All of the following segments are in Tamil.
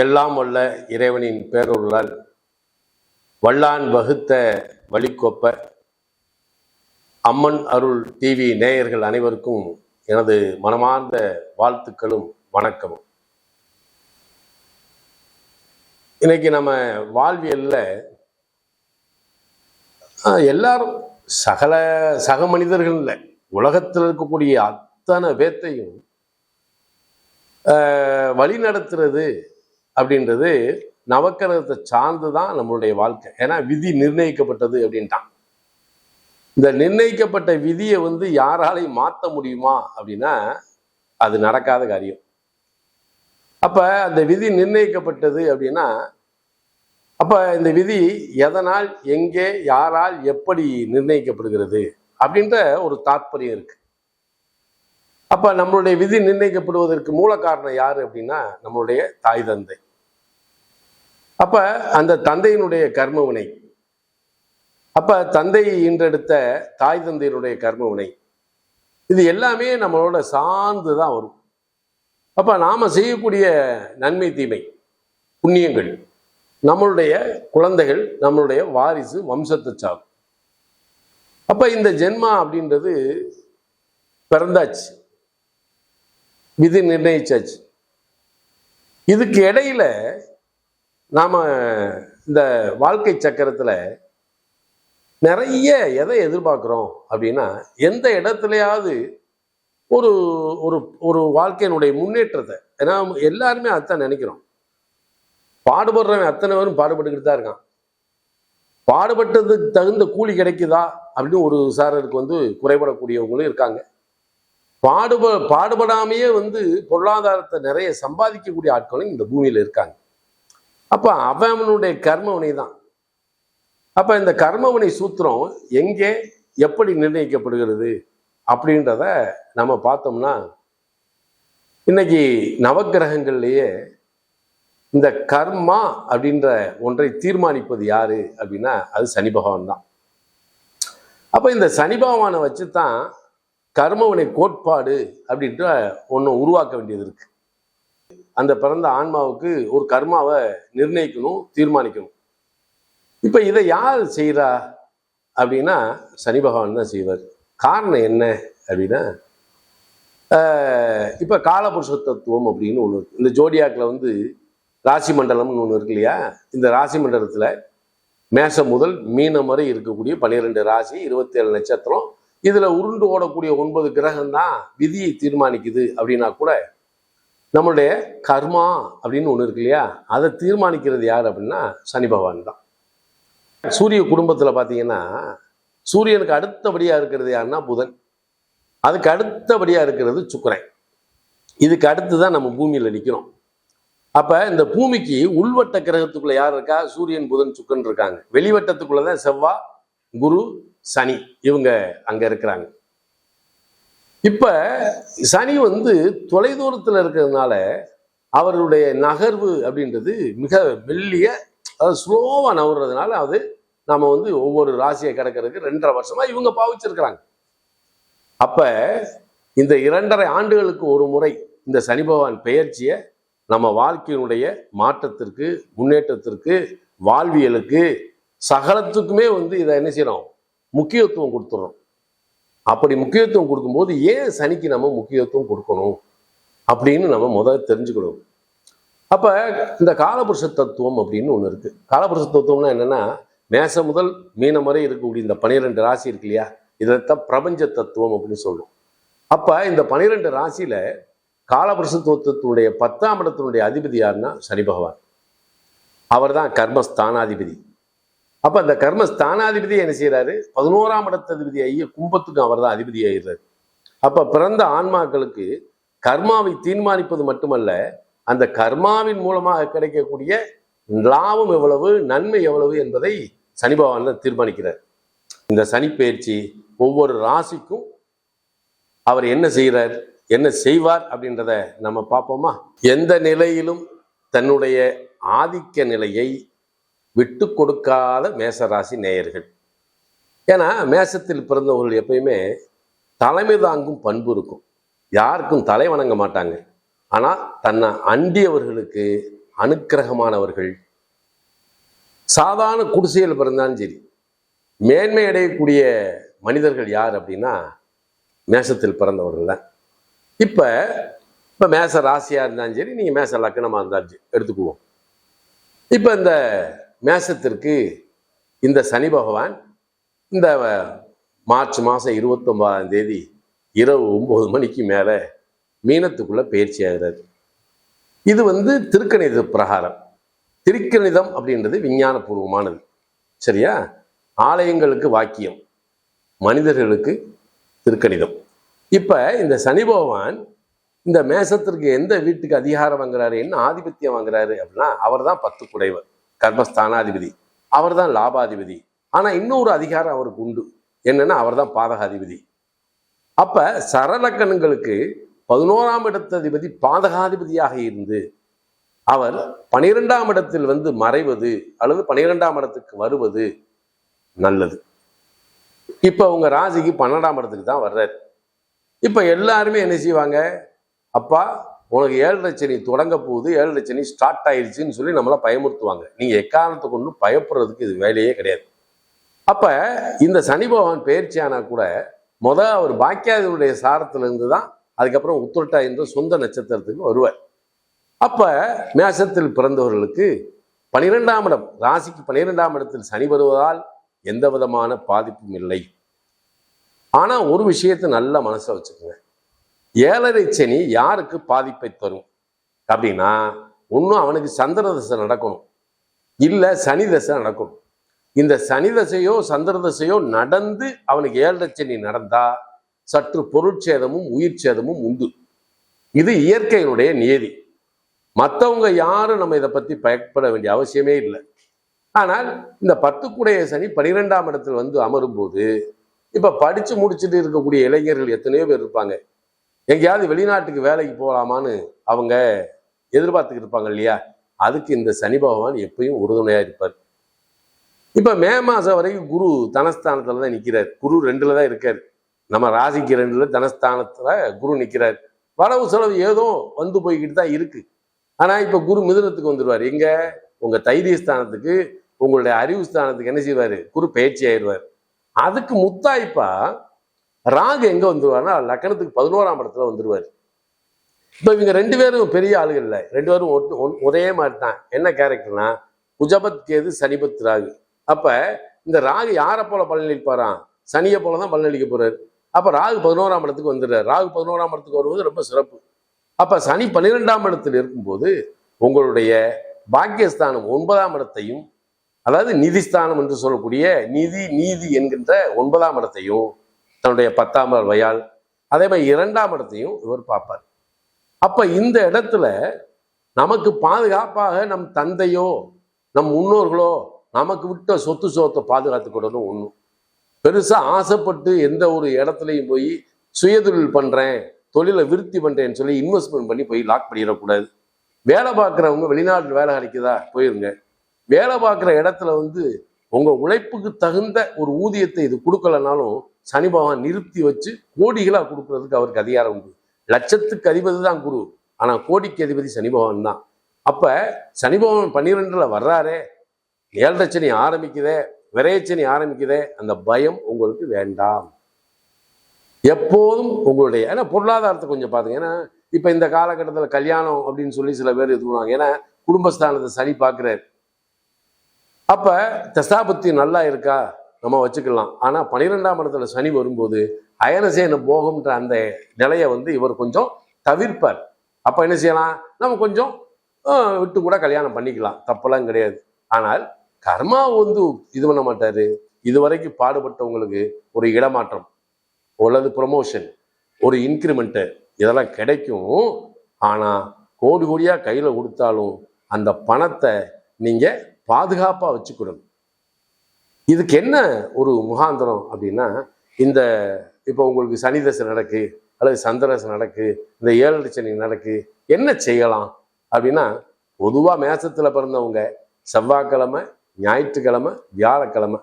எல்லாம் வல்ல இறைவனின் பேரொருளால் வல்லான் வகுத்த வழிக்கொப்ப அம்மன் அருள் டிவி நேயர்கள் அனைவருக்கும் எனது மனமார்ந்த வாழ்த்துக்களும் வணக்கமும். இன்னைக்கு நம்ம வாழ்வியல்ல எல்லாரும் சகல சக மனிதர்கள் இல்லை உலகத்தில் இருக்கக்கூடிய அத்தனை பேத்தையும் ஆஹ், வழி நடத்துறது அப்படின்றது நவக்கிரகத்தை சார்ந்து தான் நம்மளுடைய வாழ்க்கை. ஏன்னா விதி நிர்ணயிக்கப்பட்டது அப்படின்ட்டான். இந்த நிர்ணயிக்கப்பட்ட விதியை வந்து யாராலையும் மாற்ற முடியுமா அப்படின்னா அது நடக்காத காரியம். அப்ப அந்த விதி நிர்ணயிக்கப்பட்டது அப்படின்னா அப்ப இந்த விதி எதனால் எங்கே யாரால் எப்படி நிர்ணயிக்கப்படுகிறது அப்படின்ற ஒரு தாற்பயம் இருக்கு. அப்ப நம்மளுடைய விதி நிர்ணயிக்கப்படுவதற்கு மூல காரணம் யாரு அப்படின்னா நம்மளுடைய தாய் தந்தை. அப்ப அந்த தந்தையினுடைய கர்மவினை அப்ப தந்தை இன்றெடுத்த தாய் தந்தையினுடைய கர்மவினை இது எல்லாமே நம்மளோட சார்ந்து தான் வரும். அப்ப நாம செய்யக்கூடிய நன்மை தீமை புண்ணியங்கள் நம்மளுடைய குழந்தைகள் நம்மளுடைய வாரிசு வம்சத்தை சார்ந்து அப்ப இந்த ஜென்மா அப்படின்றது பிறந்தாச்சு. விதி நிர்ணயிச்சாச்சு. இதுக்கு இடையில நாம் இந்த வாழ்க்கை சக்கரத்தில் நிறைய எதை எதிர்பார்க்குறோம் அப்படின்னா எந்த இடத்துலையாவது ஒரு ஒரு ஒரு வாழ்க்கையினுடைய முன்னேற்றத்தை ஏன்னா எல்லாருமே அதான் நினைக்கிறோம். பாடுபடுறவன் அத்தனை பேரும் பாடுபட்டுக்கிட்டு தான் இருக்கான். பாடுபட்டதுக்கு தகுந்த கூலி கிடைக்குதா அப்படின்னு ஒரு சாரருக்கு வந்து குறைபடக்கூடியவங்களும் இருக்காங்க. பாடுப பாடுபடாமையே வந்து பொருளாதாரத்தை நிறைய சம்பாதிக்கக்கூடிய ஆட்களும் இந்த பூமியில் இருக்காங்க. அப்போ அவனுடைய கர்மவினை தான் அப்போ இந்த கர்மவனை சூத்திரம் எங்கே எப்படி நிர்ணயிக்கப்படுகிறது அப்படின்றத நம்ம பார்த்தோம்னா இன்னைக்கு நவகிரகங்கள்லேயே இந்த கர்மா அப்படின்ற ஒன்றை தீர்மானிப்பது யாரு அப்படின்னா அது சனி பகவான் தான். அப்போ இந்த சனி பகவானை வச்சு தான் கர்மவினை கோட்பாடு அப்படின்ற ஒன்று உருவாக்க வேண்டியது இருக்கு. அந்த பிறந்த ஆன்மாவுக்கு ஒரு கர்மாவை நிர்ணயிக்கணும் தீர்மானிக்கணும். இப்போ இதை யார் செய்கிறா அப்படின்னா சனி பகவான் தான் செய்வார். காரணம் என்ன அப்படின்னா இப்போ காலபுருஷ தத்துவம் அப்படின்னு ஒன்று இருக்கு. இந்த ஜோடியாக்கில் வந்து ராசி மண்டலம்னு ஒன்று இருக்கு இல்லையா? இந்த ராசி மண்டலத்தில் மேசம் முதல் மீனம் வரை இருக்கக்கூடிய பன்னிரெண்டு ராசி இருபத்தேழு நட்சத்திரம். இதில் உருண்டு ஓடக்கூடிய ஒன்பது கிரகம் தான் விதியை தீர்மானிக்குது அப்படின்னா கூட நம்மளுடைய கர்மா அப்படின்னு ஒன்று இருக்கு இல்லையா? அதை தீர்மானிக்கிறது யார் அப்படின்னா சனி பகவான் தான். சூரிய குடும்பத்தில் பார்த்தீங்கன்னா சூரியனுக்கு அடுத்தபடியாக இருக்கிறது யாருன்னா புதன். அதுக்கு அடுத்தபடியாக இருக்கிறது சுக்கரன். இதுக்கு அடுத்து தான் நம்ம பூமியில் நிற்கிறோம் அப்போ இந்த பூமிக்கு உள்வட்ட கிரகத்துக்குள்ளே யார் இருக்கா? சூரியன் புதன் சுக்கன் இருக்காங்க. வெளிவட்டத்துக்குள்ளே தான் செவ்வா குரு சனி இவங்க அங்கே இருக்கிறாங்க. இப்போ சனி வந்து தொலைதூரத்தில் இருக்கிறதுனால அவருடைய நகர்வு அப்படின்றது மிக மெல்லிய அதாவது ஸ்லோவாக நகர்றதுனால அது நம்ம வந்து ஒவ்வொரு ராசியை கிடக்கிறதுக்கு ரெண்டரை வருஷமா இவங்க பாவிச்சிருக்கிறாங்க. அப்ப இந்த இரண்டரை ஆண்டுகளுக்கு ஒரு முறை இந்த சனி பகவான் பெயர்ச்சியை நம்ம வாழ்க்கையினுடைய மாற்றத்திற்கு முன்னேற்றத்திற்கு வாழ்வியலுக்கு சகலத்துக்குமே வந்து இதை என்ன செய்யறோம்? முக்கியத்துவம் கொடுத்துறோம். அப்படி முக்கியத்துவம் கொடுக்கும்போது ஏன் சனிக்கு நம்ம முக்கியத்துவம் கொடுக்கணும் அப்படின்னு நம்ம முதல்ல தெரிஞ்சுக்கணும். அப்போ இந்த காலபுருஷ தத்துவம் அப்படின்னு ஒன்று இருக்குது காலபுருஷ தத்துவம்னா என்னன்னா மேசம் முதல் மீனம் வரை இருக்கக்கூடிய இந்த பனிரெண்டு ராசி இருக்கு இல்லையா? இதைத்தான் பிரபஞ்ச தத்துவம் அப்படின்னு சொல்லுவோம் அப்போ இந்த பனிரெண்டு ராசியில் காலபுருஷ தத்துவத்தினுடைய பத்தாம் இடத்தினுடைய அதிபதி யாருன்னா? சனி பகவான். அவர் தான் கர்மஸ்தானாதிபதி. அப்ப அந்த ஸ்தானாதிபதி என்ன செய்யறாரு பதினோராம் இடத்ததிபதி ஐய கும்பத்துக்கும் அவர் தான் அதிபதி ஆயிடுறாரு. அப்ப பிறந்த ஆன்மாக்களுக்கு கர்மாவை தீர்மானிப்பது மட்டுமல்ல அந்த கர்மாவின் மூலமாக கிடைக்கக்கூடிய லாபம் எவ்வளவு நன்மை எவ்வளவு என்பதை சனி பகவான் தீர்மானிக்கிறார். இந்த சனி பயிற்சி ஒவ்வொரு ராசிக்கும் அவர் என்ன செய்கிறார் என்ன செய்வார் அப்படின்றத நம்ம பார்ப்போமா? எந்த நிலையிலும் தன்னுடைய ஆதிக்க நிலையை விட்டு கொடுக்காத மேசராசி நேயர்கள். ஏன்னா மேசத்தில் பிறந்தவர்கள் எப்பயுமே தலைமை தாங்கும் பண்பு இருக்கும். யாருக்கும் தலை வணங்க மாட்டாங்க. ஆனால் தன்னை அண்டியவர்களுக்கு அனுக்கிரகமானவர்கள். சாதாரண குடிசையில் பிறந்தாலும் சரி மேன்மை அடையக்கூடிய மனிதர்கள் யார் அப்படின்னா மேசத்தில் பிறந்தவர்கள் தான். இப்போ இப்போ மேச ராசியாக இருந்தாலும் சரி நீங்கள் மேச லக்கணமாக இருந்தாலும் சரி எடுத்துக்குவோம். இப்போ இந்த மேசத்திற்கு இந்த சனி பகவான் இந்த மார்ச் மாதம் இருபத்தொன்பதாம் தேதி இரவு ஒம்பது மணிக்கு மேலே மீனத்துக்குள்ளே பயிற்சி ஆகிறார். இது வந்து திருக்கணித பிரகாரம். திருக்கணிதம் அப்படின்றது விஞ்ஞானபூர்வமானது. சரியா? ஆலயங்களுக்கு வாக்கியம். மனிதர்களுக்கு திருக்கணிதம். இப்போ இந்த சனி பகவான் இந்த மேசத்திற்கு எந்த வீட்டுக்கு அதிகாரம் வாங்குறாரு என்ன ஆதிபத்தியம் வாங்குறாரு அப்படின்னா அவர் தான் பத்து குடைவர் கர்மஸ்தானாதிபதி. அவர் தான் லாபாதிபதி. ஆனால் இன்னொரு அதிகாரம் அவருக்கு உண்டு. என்னன்னா அவர் தான் பாதகாதிபதி. அப்ப சரலக்கணங்களுக்கு பதினோராம் இடத்ததிபதி பாதகாதிபதியாக இருந்து அவர் பனிரெண்டாம் இடத்தில் வந்து மறைவது அல்லது பனிரெண்டாம் இடத்துக்கு வருவது நல்லது. இப்போ உங்க ராசிக்கு பன்னெண்டாம் இடத்துக்கு தான் வர்றாரு. இப்போ எல்லாருமே என்ன செய்வாங்க? அப்பா உனக்கு ஏழரை சனி தொடங்க போகுது ஏழரை சனி ஸ்டார்ட் ஆயிடுச்சுன்னு சொல்லி நம்மளை பயமுறுத்துவாங்க. நீங்க எக்காரணத்தை கொண்டு பயப்படுறதுக்கு இது வேலையே கிடையாது. அப்ப இந்த சனி பகவான் பயிற்சியானா கூட முத அவர் பாக்கியாதியுடைய சாரத்திலிருந்து தான் அதுக்கப்புறம் உத்திரட்டா என்ற சொந்த நட்சத்திரத்துக்கு வருவார். அப்ப மேசத்தில் பிறந்தவர்களுக்கு பனிரெண்டாம் இடம் ராசிக்கு பனிரெண்டாம் இடத்தில் சனி வருவதால் எந்த விதமான பாதிப்பும் இல்லை. ஆனால் ஒரு விஷயத்தை நல்ல மனசை வச்சுக்கோங்க. ஏழரை சனி யாருக்கு பாதிப்பை தரும்? அப்படின்னா ஒன்றும் அவனுக்கு சந்திர தசை நடக்கணும். இல்லை சனி தசை நடக்கணும். இந்த சனி தசையோ சந்திர தசையோ நடந்து அவனுக்கு ஏழரை சனி நடந்தா சற்று பொருட்சேதமும் உயிர் சேதமும் உண்டு. இது இயற்கையினுடைய நியதி. மற்றவங்க யாரும் நம்ம இதை பற்றி பயப்பட வேண்டிய அவசியமே இல்லை. ஆனால் இந்த பத்துக்குடைய சனி பனிரெண்டாம் இடத்தில் வந்து அமரும் போது படித்து முடிச்சுட்டு இருக்கக்கூடிய இளைஞர்கள் எத்தனையோ பேர் இருப்பாங்க. எங்கேயாவது வெளிநாட்டுக்கு வேலைக்கு போகலாமான்னு அவங்க எதிர்பார்த்துக்கிட்டு இருப்பாங்க இல்லையா? அதுக்கு இந்த சனி பகவான் எப்பயும் உறுதுணையாக இருப்பார். இப்போ மே மாதம் வரைக்கும் குரு தனஸ்தானத்தில் தான் நிற்கிறார் குரு ரெண்டில் தான் இருக்கார். நம்ம ராசிக்கு ரெண்டில் தனஸ்தானத்தில் குரு நிற்கிறார் வரவு செலவு ஏதோ வந்து போய்கிட்டு தான் இருக்குது ஆனால் இப்போ குரு மிதுனத்துக்கு வந்துடுவார் எங்கே? உங்கள் தைரிய ஸ்தானத்துக்கு உங்களுடைய அறிவு ஸ்தானத்துக்கு என்ன செய்வார்? குரு பயிற்சி ஆயிடுவார். அதுக்கு முத்தாய்ப்பா ராகு எங்க வந்துருவார்னா லக்கணத்துக்கு பதினோராம் இடத்துல வந்துருவார். இப்போ இவங்க ரெண்டு பேரும் பெரிய ஆளுகள் இல்லை. ரெண்டு பேரும் ஒட்டு- ஒன்- ஒரே மாதிரி தான் என்ன கேரக்டர்னா குஜபத் கேது சனிபத் ராகு. அப்ப இந்த ராகு யாரை போல பலனளிப்பாராம்? சனியை போல தான் பலனளிக்க போறாரு. அப்ப ராகு பதினோராம் இடத்துக்கு வந்துடுறாரு. ராகு பதினோராம் இடத்துக்கு வருவது ரொம்ப சிறப்பு. அப்ப சனி பன்னிரெண்டாம் இடத்தில் இருக்கும்போது உங்களுடைய பாக்கியஸ்தானம் ஒன்பதாம் இடத்தையும் அதாவது நிதிஸ்தானம் என்று சொல்லக்கூடிய நிதி நீதி என்கின்ற ஒன்பதாம் இடத்தையும் தன்னுடைய பத்தாம் வயால் அதே மாதிரி இரண்டாம் இடத்தையும் இவர் பார்ப்பார். அப்ப இந்த இடத்துல நமக்கு பாதுகாப்பாக நம் தந்தையோ நம் முன்னோர்களோ நமக்கு விட்ட சொத்து சோத்தை பாதுகாத்துக்கிடணும் ஒன்றும் பெருசாக ஆசைப்பட்டு எந்த ஒரு இடத்துலையும் போய் சுயதொழில் பண்ணுறேன் தொழிலை விருத்தி பண்ணுறேன்னு சொல்லி இன்வெஸ்ட்மெண்ட் பண்ணி போய் லாக் பண்ணிடக்கூடாது. வேலை பார்க்குறவங்க வெளிநாட்டில் வேலை கிடைக்குதா? போயிருங்க. வேலை பார்க்குற இடத்துல வந்து உங்கள் உழைப்புக்கு தகுந்த ஒரு ஊதியத்தை இது கொடுக்கலனாலும் சனி பகவான் நிறுத்தி வச்சு கோடிகளாக கொடுக்கறதுக்கு அவருக்கு அதிகாரம் உண்டு. லட்சத்துக்கு அதிபதி தான் குரு. ஆனால் கோடிக்கு அதிபதி சனி பகவான் தான். அப்ப சனி பகவான் பன்னிரெண்டுல வர்றாரே. ஏழரை சனி ஆரம்பிக்குதே விரையச்சனி ஆரம்பிக்குதே அந்த பயம் உங்களுக்கு வேண்டாம். எப்போதும் உங்களுடைய ஏன்னா பொருளாதாரத்தை கொஞ்சம் பார்த்துங்க ஏன்னா இப்போ இந்த காலகட்டத்தில் கல்யாணம் அப்படின்னு சொல்லி சில பேர் இது பண்ணுவாங்க. ஏன்னா குடும்பஸ்தானத்தை சனி பார்க்குறாரு. அப்ப தசாபத்தி நல்லா இருக்கா? நம்ம வச்சுக்கலாம். ஆனால் பனிரெண்டாம் இடத்துல சனி வரும்போது அயனசேன போகம்ன்ற அந்த நிலையை வந்து இவர் கொஞ்சம் தவிர்ப்பார். அப்போ என்ன செய்யலாம்? நம்ம கொஞ்சம் விட்டு கூட கல்யாணம் பண்ணிக்கலாம். தப்பெல்லாம் கிடையாது. ஆனால் கர்மா வந்து இது பண்ண மாட்டாரு. இதுவரைக்கும் பாடுபட்டவங்களுக்கு ஒரு இடமாற்றம் அல்லது ப்ரொமோஷன் ஒரு இன்க்ரிமெண்ட்டு இதெல்லாம் கிடைக்கும். ஆனால் கோடி கோடியாக கையில் கொடுத்தாலும் அந்த பணத்தை நீங்கள் பாதுகாப்பாக வச்சுக்கிடணும் இதுக்கு என்ன ஒரு முகாந்திரம் அப்படின்னா இந்த இப்போ உங்களுக்கு சனி தசை நடக்கு அல்லது சந்திரசை நடக்கு இந்த ஏழு சனி நடக்கு என்ன செய்யலாம் அப்படின்னா பொதுவாக மேசத்தில் பிறந்தவங்க செவ்வாய்க்கிழமை ஞாயிற்றுக்கிழமை வியாழக்கிழமை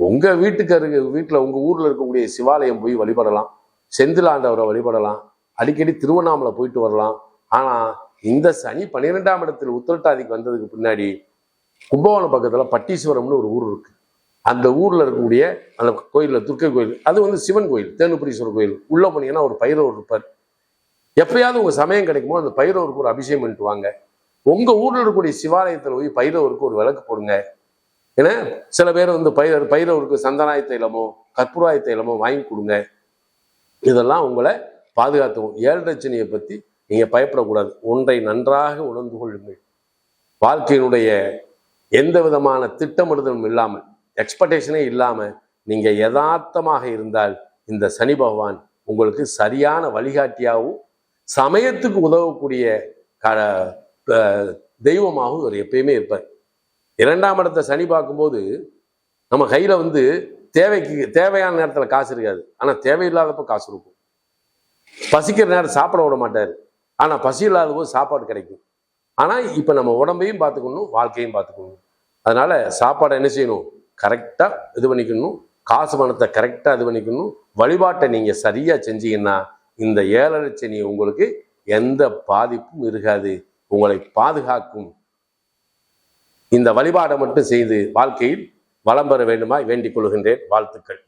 உங்கள் வீட்டுக்கு அருகு வீட்டில் உங்கள் ஊரில் இருக்கக்கூடிய சிவாலயம் போய் வழிபடலாம் செந்திலாண்டவரை வழிபடலாம் அடிக்கடி திருவண்ணாமலை போயிட்டு வரலாம். ஆனால் இந்த சனி பன்னிரெண்டாம் இடத்தில் உத்திரட்டாதிக்கு வந்ததுக்கு பின்னாடி கும்பகோணம் பக்கத்தில் பட்டீஸ்வரம்னு ஒரு ஊர் இருக்குது அந்த ஊரில் இருக்கக்கூடிய அந்த கோயிலில் துர்க்கை கோயில் அது வந்து சிவன் கோயில் தேனுபுரீஸ்வரர் கோயில். உள்ள போனீங்கன்னா ஒரு பைரவர் இருப்பார். எப்பயாவது உங்கள் சமயம் கிடைக்குமோ அந்த பைரவருக்கு ஒரு அபிஷேகம் பண்ணிட்டு வாங்க. உங்கள் ஊரில் இருக்கக்கூடிய சிவாலயத்தில் போய் பைரவருக்கு ஒரு விளக்கு போடுங்க. ஏன்னா சில பேர் வந்து பைரவர் பைரவருக்கு சந்தனாய தைலமோ கற்பூராய தைலமோ வாங்கி கொடுங்க. இதெல்லாம் உங்களை பாதுகாத்துவோம் ஏழரை பற்றி நீங்கள் பயப்படக்கூடாது. ஒன்றை நன்றாக உணர்ந்து கொள்ளுங்கள். வாழ்க்கையினுடைய எந்த விதமான திட்டமிடுதலும் இல்லாமல் எக்ஸ்பெக்டேஷனே இல்லாமல் நீங்கள் யதார்த்தமாக இருந்தால் இந்த சனி பகவான் உங்களுக்கு சரியான வழிகாட்டியாகவும் சமயத்துக்கு உதவக்கூடிய க தெய்வமாகவும் இவர் எப்பயுமே இருப்பார். இரண்டாம் இடத்தை சனி பார்க்கும்போது நம்ம கையில் வந்து தேவைக்கு தேவையான நேரத்தில் காசு இருக்காது. ஆனால் தேவையில்லாதப்போ காசு இருக்கும் பசிக்கிற நேரம் சாப்பிட விட மாட்டார். ஆனால் பசி இல்லாத போது சாப்பாடு கிடைக்கும். ஆனால் இப்போ நம்ம உடம்பையும் பார்த்துக்கணும் வாழ்க்கையும் பார்த்துக்கணும். அதனால் சாப்பாடை என்ன செய்யணும்? கரெக்டாக இது பண்ணிக்கணும். காசு பணத்தை கரெக்டாக இது பண்ணிக்கணும். வழிபாட்டை நீங்கள் சரியாக செஞ்சீங்கன்னா இந்த ஏழரை சனி உங்களுக்கு எந்த பாதிப்பும் இருக்காது. உங்களை பாதுகாக்கும். இந்த வழிபாடை மட்டும் செய்து வாழ்க்கையில் வளம் பெற வேண்டுமாய் வேண்டிக் கொள்கின்றேன். வாழ்த்துக்கள்.